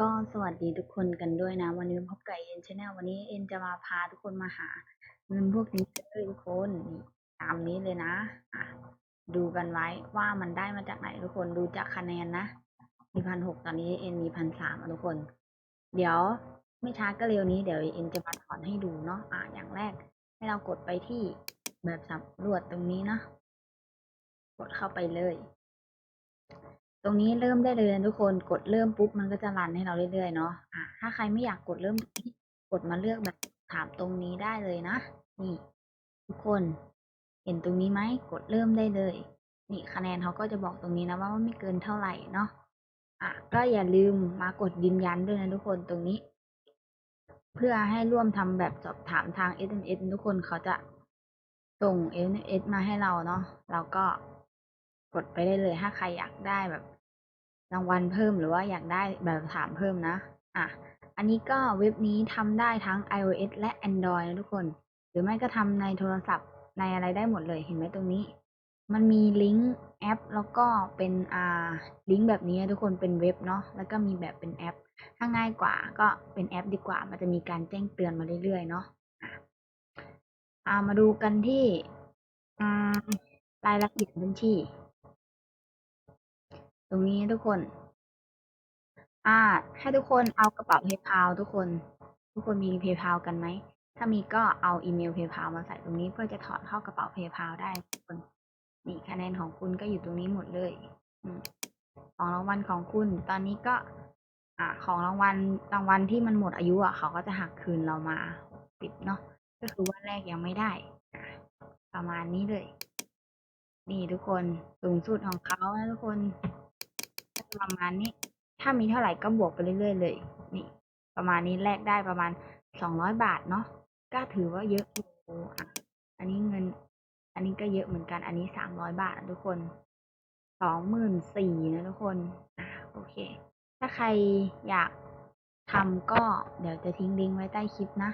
ก็สวัสดีทุกคนกันด้วยนะ วันนี้พบกับเอ็นชาแนลวันนี้เอ็นจะมาพาทุกคนมาหาเงินพวกนี้เลยทุกคนนี่ตามนี้เลยนะอะดูกันไว้ว่ามันได้มาจากไหนทุกคนดูจากคะแนนนะมีพันหกตอนนี้เอ็นมีพันสามทุกคน เดี๋ยวไม่ช้าก็เร็วนี้เดี๋ยวเอ็นจะมาถอนให้ดูเนาะอะอย่างแรก ให้เรากดไปที่แบบสำรวจตรงนี้เนาะกดเข้าไปเลย ตรงนี้เริ่มได้เลยนะทุกคนกดเริ่มปุ๊บมันก็จะรันให้เราเรื่อยๆเนาะอะถ้าใครไม่อยากกดเริ่มกดมาเลือกแบบถามตรงนี้ได้เลยนะ นี่ ทุกคนเห็นตรงนี้ไหมกดเริ่มได้เลย นี่คะแนนเขาก็จะบอกตรงนี้นะว่าไม่เกินเท่าไหร่เนาะอะก็อย่าลืมมากดยืนยันด้วยนะทุกคนตรงนี้ เพื่อให้ร่วมทำแบบสอบถามทาง SMS ทุกคนเขาจะส่ง SMS มาให้เราเนาะเราก็ กดไปได้เลยถ้าใครอยากได้แบบ รางวัลเพิ่มหรือว่าอยากได้แบบถามเพิ่มนะ อะ อันนี้ก็เว็บนี้ทำได้ทั้ง iOS และ Android นะทุกคน หรือไม่ก็ทำในโทรศัพท์ในอะไรได้หมดเลยเห็นไหมตรงนี้ มันมีลิงก์แอป แล้วก็เป็นอ่าลิงก์แบบนี้ทุกคนเป็นเว็บเนาะแล้วก็มีแบบเป็นแอป ถ้าง่ายกว่าก็เป็นแอปดีกว่า มันจะมีการแจ้งเตือนมาเรื่อยๆเนาะอะอ่ามาดูกันที่อ่ารายละเอียดบัญชี รงนี้ทุกคน อ่า ให้ทุกคนเอากระเป๋า PayPal ทุกคน ทุกคนมี PayPal กันไหม ถ้ามีก็เอาอีเมล PayPal มาใส่ตรงนี้เพื่อจะถอนเข้ากระเป๋า PayPal ได้ทุกคน นี่คะแนนของคุณก็อยู่ตรงนี้หมดเลยอของรางวัลของคุณ ตอนนี้ก็อ่าของรางวัลรางวัลที่มันหมดอายุอะเขาก็จะหักคืนเรามาปิดเนาะก็คือว่าแรกยังไม่ได้ประมาณนี้เลย นี่ทุกคนสูงสุดของเขานะทุกคน ประมาณนี้ ถ้ามีเท่าไหร่ก็บวกไปเรื่อยๆเลย นี่ ประมาณนี้แลกได้ประมาณสองร้อยบาทเนาะ ก็ถือว่าเยอะอยู่อะอันนี้เงิน อันนี้ก็เยอะเหมือนกัน อันนี้สามร้อยบาทนะทุกคน สองหมื่นสี่นะทุกคน อะโอเค ถ้าใครอยากทำก็เดี๋ยวจะทิ้งลิงก์ไว้ใต้คลิปนะ